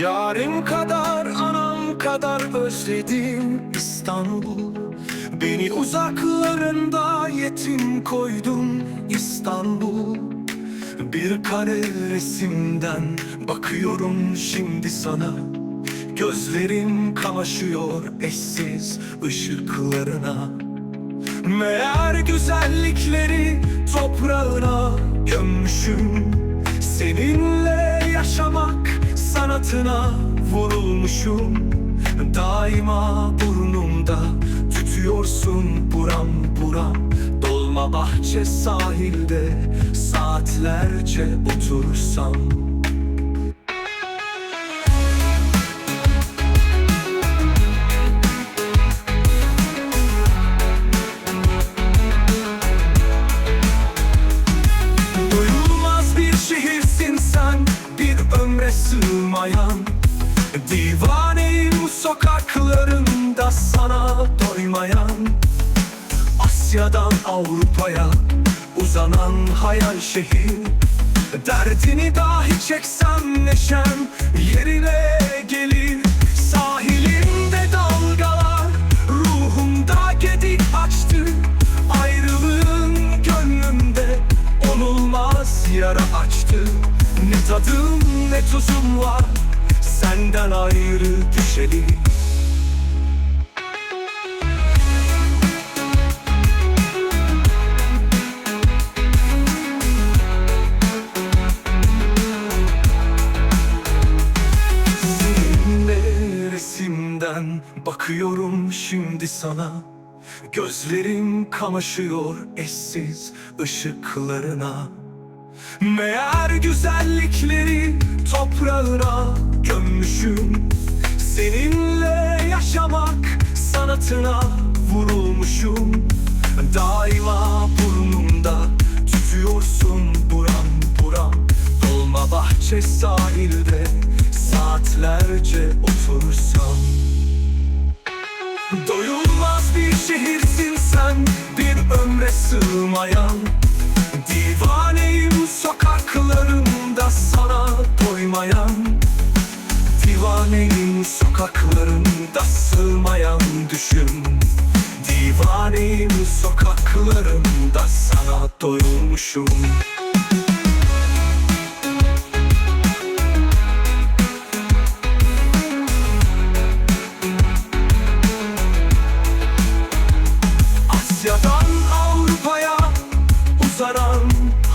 Yarim kadar anam kadar özledim İstanbul. Beni uzaklarında yetim koydun İstanbul. Bir kare resimden bakıyorum şimdi sana. Gözlerim kamaşıyor eşsiz ışıklarına. Meğer güzellikleri gömmüşüm Seninle yaşamak sanatına vurulmuşum. Daima burnumda tütüyorsun buram buram. Dolma bahçe sahilde saatlerce otursam doymayan Asya'dan Avrupa'ya uzanan hayal şehir. Derdini dahi çeksem neşem yerine gelir. Sahilinde dalgalar ruhumda gedik açtı. Ayrılığın gönlümde onulmaz yara açtı. Ne tadım ne tuzum var senden ayrı düşeli bakıyorum şimdi sana. Gözlerim kamaşıyor eşsiz ışıklarına. Meğer güzellikleri toprağına gömmüşüm. Seninle yaşamak sanatına vurulmuşum. Daima burnumda tutuyorsun buram buram. Dolma bahçe sahilde saatlerce otursam Doyulmaz bir şehirsin sen Bir ömre sığmayan. Divaneyim sokaklarında sana doymayan. Divaneyim sokaklarında sığmayan düşün. Divaneyim sokaklarında sana doyulmuşum uzanan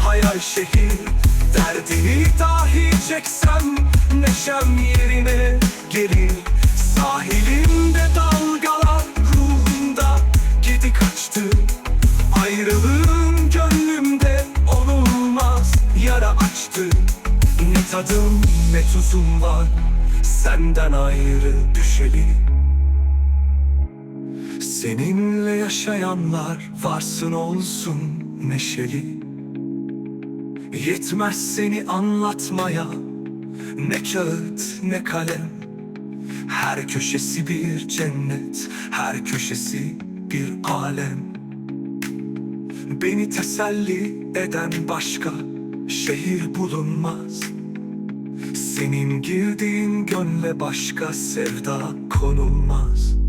hayal şehir Derdini dahi çeksem neşem yerine gelir Sahilimde dalgalar ruhumda gedi kaçtı. Ayrılığın gönlümde onulmaz yara açtı. Ne tadım ne tuzum var senden ayrı düşeli. Seninle yaşayanlar varsın olsun neşeli. Yetmez seni anlatmaya. Ne kağıt ne kalem. Her köşesi bir cennet Her köşesi bir alem. Beni teselli eden başka şehir bulunmaz. Senin girdiğin gönle başka sevda konulmaz